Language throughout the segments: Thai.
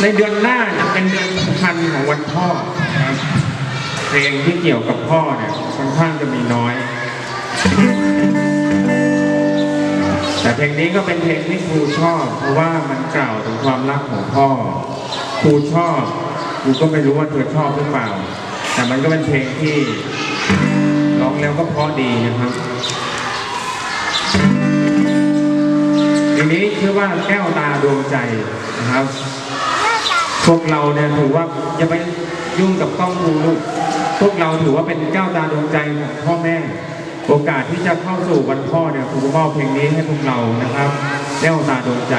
ในเดือนหน้าจะเป็นเดือนสำคัญของวันพ่อนะครับเพลงที่เกี่ยวกับพ่อเนี่ยค่อนข้างจะมีน้อย แต่เพลงนี้ก็เป็นเพลงที่ครูชอบ เพราะว่ามันกล่าวถึงความรักของพ่อ ครูชอบครูก็ไม่รู้ว่าเธอชอบหรือเปล่า แต่มันก็เป็นเพลงที่ร้องแล้วก็เพราะดีนะครับทีนี้ชื่อว่าแก้วตาดวงใจนะครับ พวกเราเนี่ยถือว่าอย่าไปยุ่งกับกล้องดูลูกพวกเราถือว่าเป็นแก้วตาดวงใจของพ่อแม่ โอกาสที่จะเข้าสู่วันพ่อเนี่ยครูมอบเพลงนี้ให้พวกเรานะครับแก้วตาดวงใจ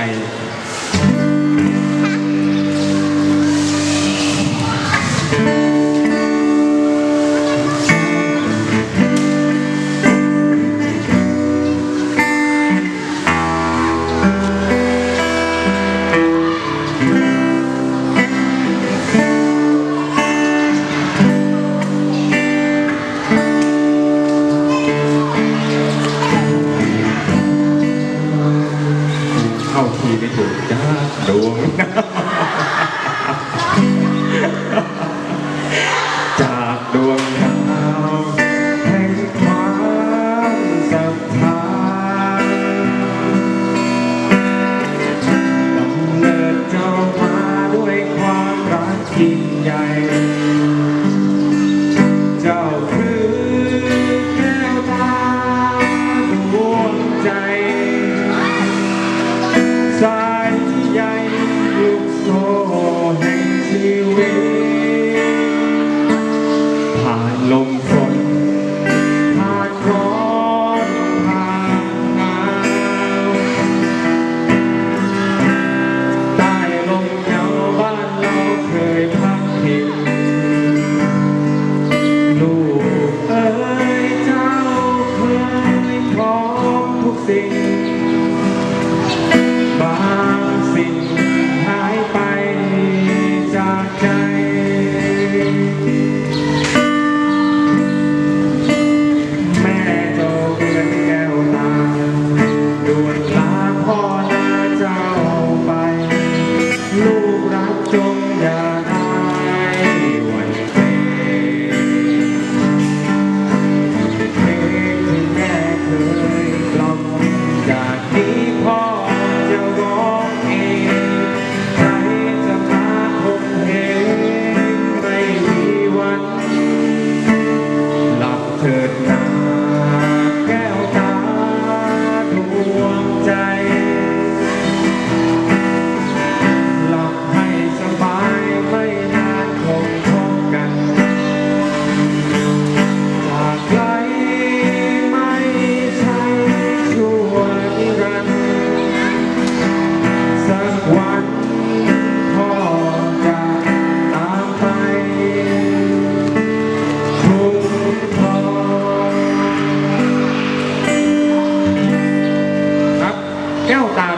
สิ่ง บางสิ่งหายไปจากใจ แม่เจ้าเพื่อนแก้วตาดวนลาพ่อนาเจ้าไป ลูกรักจง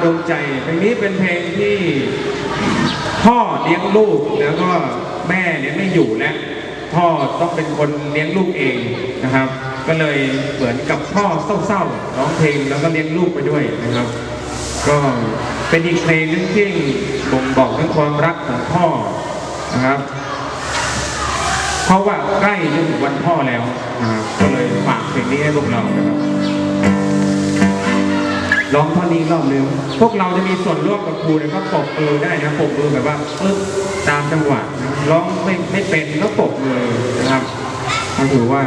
ดวงใจเพลงนี้เป็นเพลงที่พ่อเลี้ยงลูกแล้วก็แม่เนี่ยไม่อยู่แล้วพ่อต้องเป็นคนเลี้ยงลูกเองนะครับ ก็เลยเหมือนกับพ่อเศร้าๆร้องเพลงแล้วก็เลี้ยงลูกไปด้วยนะครับ ก็เป็นอีกเพลงนึงที่บ่งบอกถึงความรักของพ่อนะครับ เพราะว่าใกล้จะถึงวันพ่อแล้วนะครับก็เลยฝากเพลงนี้ให้พวกเรานะครับ ร้องท่อนนี้อีกรอบหนึงพวกเราจะมีส่วนร่วมกับครูเนี่ยก็ปรบมือได้นะปรบมือแบบว่าปึ๊บตามจังหวะนะร้องไม่ไม่เป็นก็ปรบมือนะครับก็ถือว่า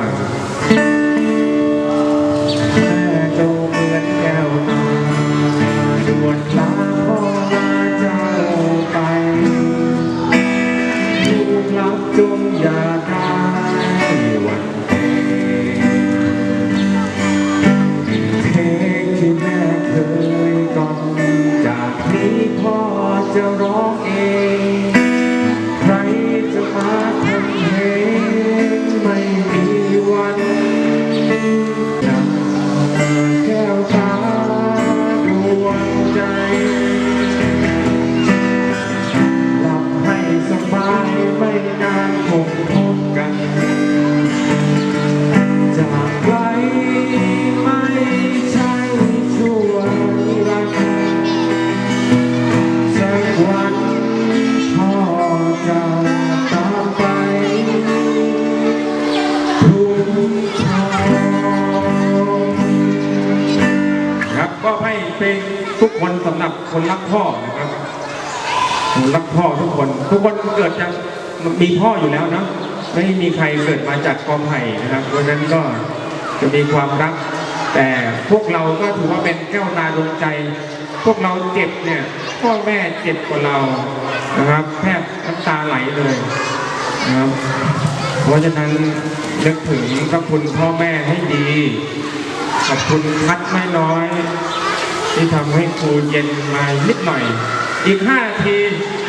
ร้ ทุกคนสำหรับคนรักพ่อนะครับรักพ่อทุกคน ทุกคนเกิดจากมีพ่ออยู่แล้วนะไม่มีใครเกิดมาจากกอไผ่นะครับเพราะฉะนั้นก็จะมีความรัก แต่พวกเราก็ถือว่าเป็นแก้วตาดวงใจ พวกเราเจ็บเนี่ยพ่อแม่เจ็บกว่าเรานะครับแทบน้ำตาไหลเลยนะครับเพราะฉะนั้นนึกถึงพระคุณพ่อแม่ให้ดีขอบคุณพัดไม่น้อย ที่ทำให้ครูเย็นมานิดหน่อย อีกห้านาที